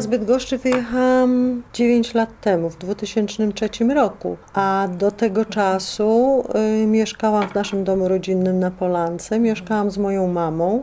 Z Bydgoszczy wyjechałam 9 lat temu, w 2003 roku, a do tego czasu y, mieszkałam w naszym domu rodzinnym na Polance. Mieszkałam z moją mamą.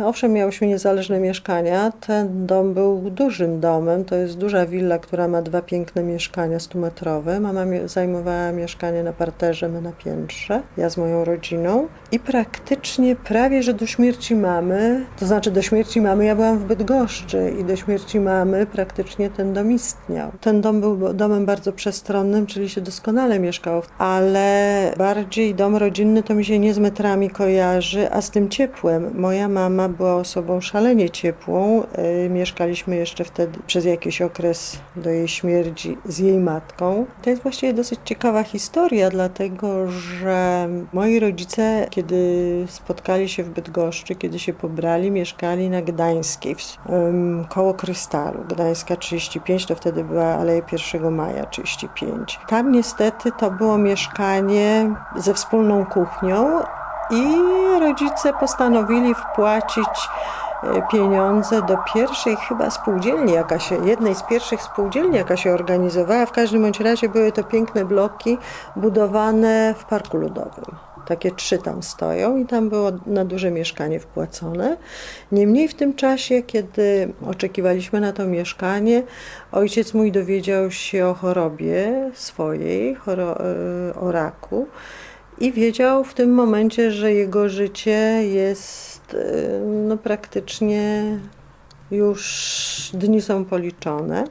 Y, owszem, miałyśmy niezależne mieszkania. Ten dom był dużym domem. To jest duża willa, która ma dwa piękne mieszkania stumetrowe. Mama mi- zajmowała mieszkanie na parterze, my na piętrze. Ja z moją rodziną. I praktycznie prawie, że do śmierci mamy, to znaczy do śmierci mamy, ja byłam w Bydgoszczy i do śmierci mamy praktycznie ten dom istniał. Ten dom był domem bardzo przestronnym, czyli się doskonale mieszkało, ale bardziej dom rodzinny to mi się nie z metrami kojarzy, a z tym ciepłem. Moja mama była osobą szalenie ciepłą. Yy, Mieszkaliśmy jeszcze wtedy przez jakiś okres do jej śmierci z jej matką. To jest właściwie dosyć ciekawa historia, dlatego że moi rodzice, kiedy spotkali się w Bydgoszczy, kiedy się pobrali, mieszkali na Gdańskiej, koło Krystalu. Gdańska 35, to wtedy była Aleja 1 Maja 35. Tam niestety to było mieszkanie ze wspólną kuchnią i rodzice postanowili wpłacić e, pieniądze do pierwszej chyba spółdzielni, jaka się, jednej z pierwszych spółdzielni, jaka się organizowała. W każdym bądź razie były to piękne bloki budowane w Parku Ludowym. Takie trzy tam stoją i tam było na duże mieszkanie wpłacone. Niemniej w tym czasie, kiedy oczekiwaliśmy na to mieszkanie, ojciec mój dowiedział się o chorobie swojej, choro, e, o raku i wiedział w tym momencie, że jego życie jest e, no, praktycznie już dni są policzone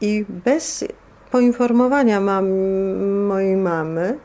i bez poinformowania mam, mojej mamy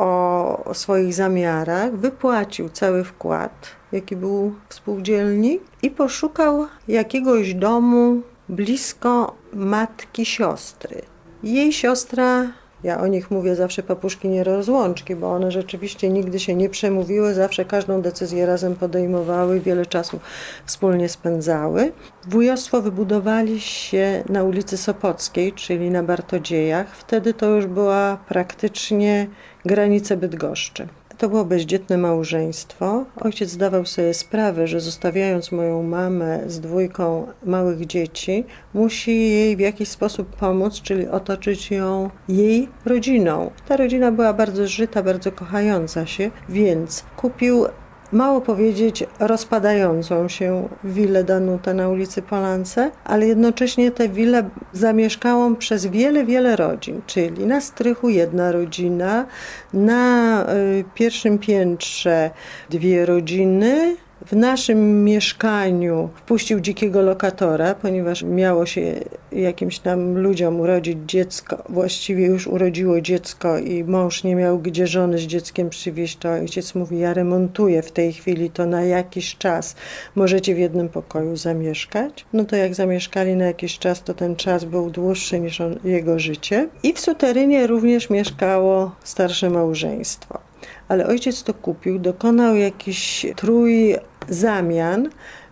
o, swoich zamiarach wypłacił cały wkład, jaki był w spółdzielni i poszukał jakiegoś domu blisko matki siostry. Jej siostra ja o nich mówię zawsze papuszki nie rozłączki, bo one rzeczywiście nigdy się nie przemówiły, zawsze każdą decyzję razem podejmowały, wiele czasu wspólnie spędzały. Wujostwo wybudowali się na ulicy Sopockiej, czyli na Bartodziejach. Wtedy to już była praktycznie granica Bydgoszczy. To było bezdzietne małżeństwo. Ojciec zdawał sobie sprawę, że zostawiając moją mamę z dwójką małych dzieci, musi jej w jakiś sposób pomóc, czyli otoczyć ją jej rodziną. Ta rodzina była bardzo żyta, bardzo kochająca się, więc kupił mało powiedzieć, rozpadającą się willę Danuta na ulicy Polance, ale jednocześnie tę willę zamieszkałą przez wiele, wiele rodzin, czyli na strychu jedna rodzina, na y, pierwszym piętrze dwie rodziny, w naszym mieszkaniu wpuścił dzikiego lokatora, ponieważ miało się jakimś tam ludziom urodzić dziecko. Właściwie już urodziło dziecko i mąż nie miał gdzie żony z dzieckiem przywieźć, to ojciec mówi, ja remontuję w tej chwili, to na jakiś czas możecie w jednym pokoju zamieszkać. No to jak zamieszkali na jakiś czas, to ten czas był dłuższy niż on, jego życie. I w suterynie również mieszkało starsze małżeństwo ale ojciec to kupił, dokonał jakiś trój zamian,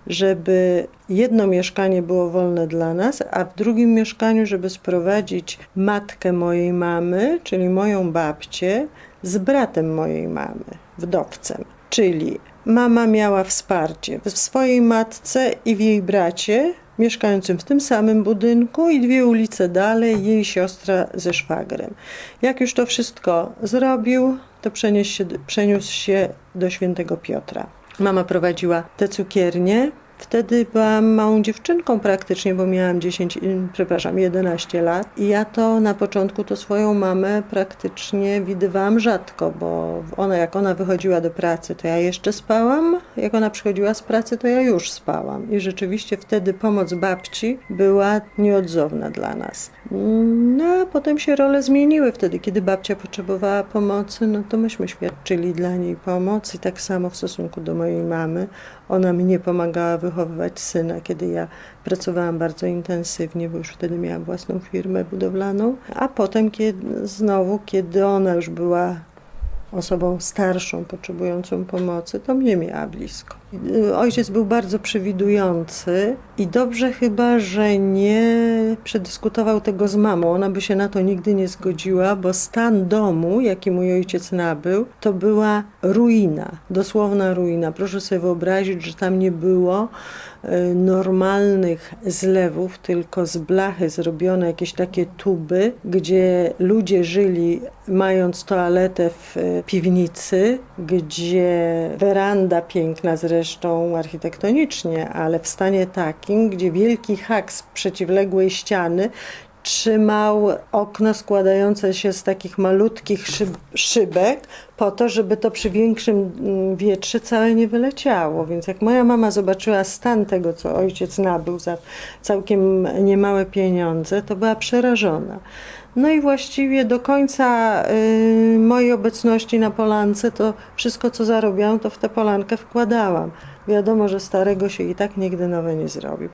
żeby jedno mieszkanie było wolne dla nas, a w drugim mieszkaniu, żeby sprowadzić matkę mojej mamy, czyli moją babcię, z bratem mojej mamy, wdowcem. Czyli mama miała wsparcie w swojej matce i w jej bracie, mieszkającym w tym samym budynku i dwie ulice dalej jej siostra ze szwagrem. Jak już to wszystko zrobił, to przeniósł się, przeniósł się do świętego Piotra. Mama prowadziła tę cukiernię. Wtedy byłam małą dziewczynką praktycznie, bo miałam 10, przepraszam, 11 lat. I ja to na początku to swoją mamę praktycznie widywałam rzadko, bo ona jak ona wychodziła do pracy, to ja jeszcze spałam. Jak ona przychodziła z pracy, to ja już spałam. I rzeczywiście wtedy pomoc babci była nieodzowna dla nas. No a potem się role zmieniły. Wtedy, kiedy babcia potrzebowała pomocy, no to myśmy świadczyli dla niej pomoc. I tak samo w stosunku do mojej mamy. Ona mnie pomagała wychowywać syna, kiedy ja pracowałam bardzo intensywnie, bo już wtedy miałam własną firmę budowlaną. A potem kiedy, znowu, kiedy ona już była osobą starszą, potrzebującą pomocy, to mnie miała blisko. Ojciec był bardzo przewidujący i dobrze chyba, że nie przedyskutował tego z mamą. Ona by się na to nigdy nie zgodziła, bo stan domu, jaki mój ojciec nabył, to była ruina, dosłowna ruina. Proszę sobie wyobrazić, że tam nie było y, normalnych zlewów, tylko z blachy zrobione jakieś takie tuby, gdzie ludzie żyli mając toaletę w y, piwnicy, gdzie weranda piękna zresztą architektonicznie, ale w stanie takim, gdzie wielki hak z przeciwległej ściany trzymał okno składające się z takich malutkich szyb, szybek, po to, żeby to przy większym mm, wietrze całe nie wyleciało. Więc jak moja mama zobaczyła stan tego, co ojciec nabył za całkiem niemałe pieniądze, to była przerażona. No i właściwie do końca y, mojej obecności na Polance, to wszystko, co zarobiłam, to w tę Polankę wkładałam. Wiadomo, że starego się i tak nigdy nowe nie zrobi.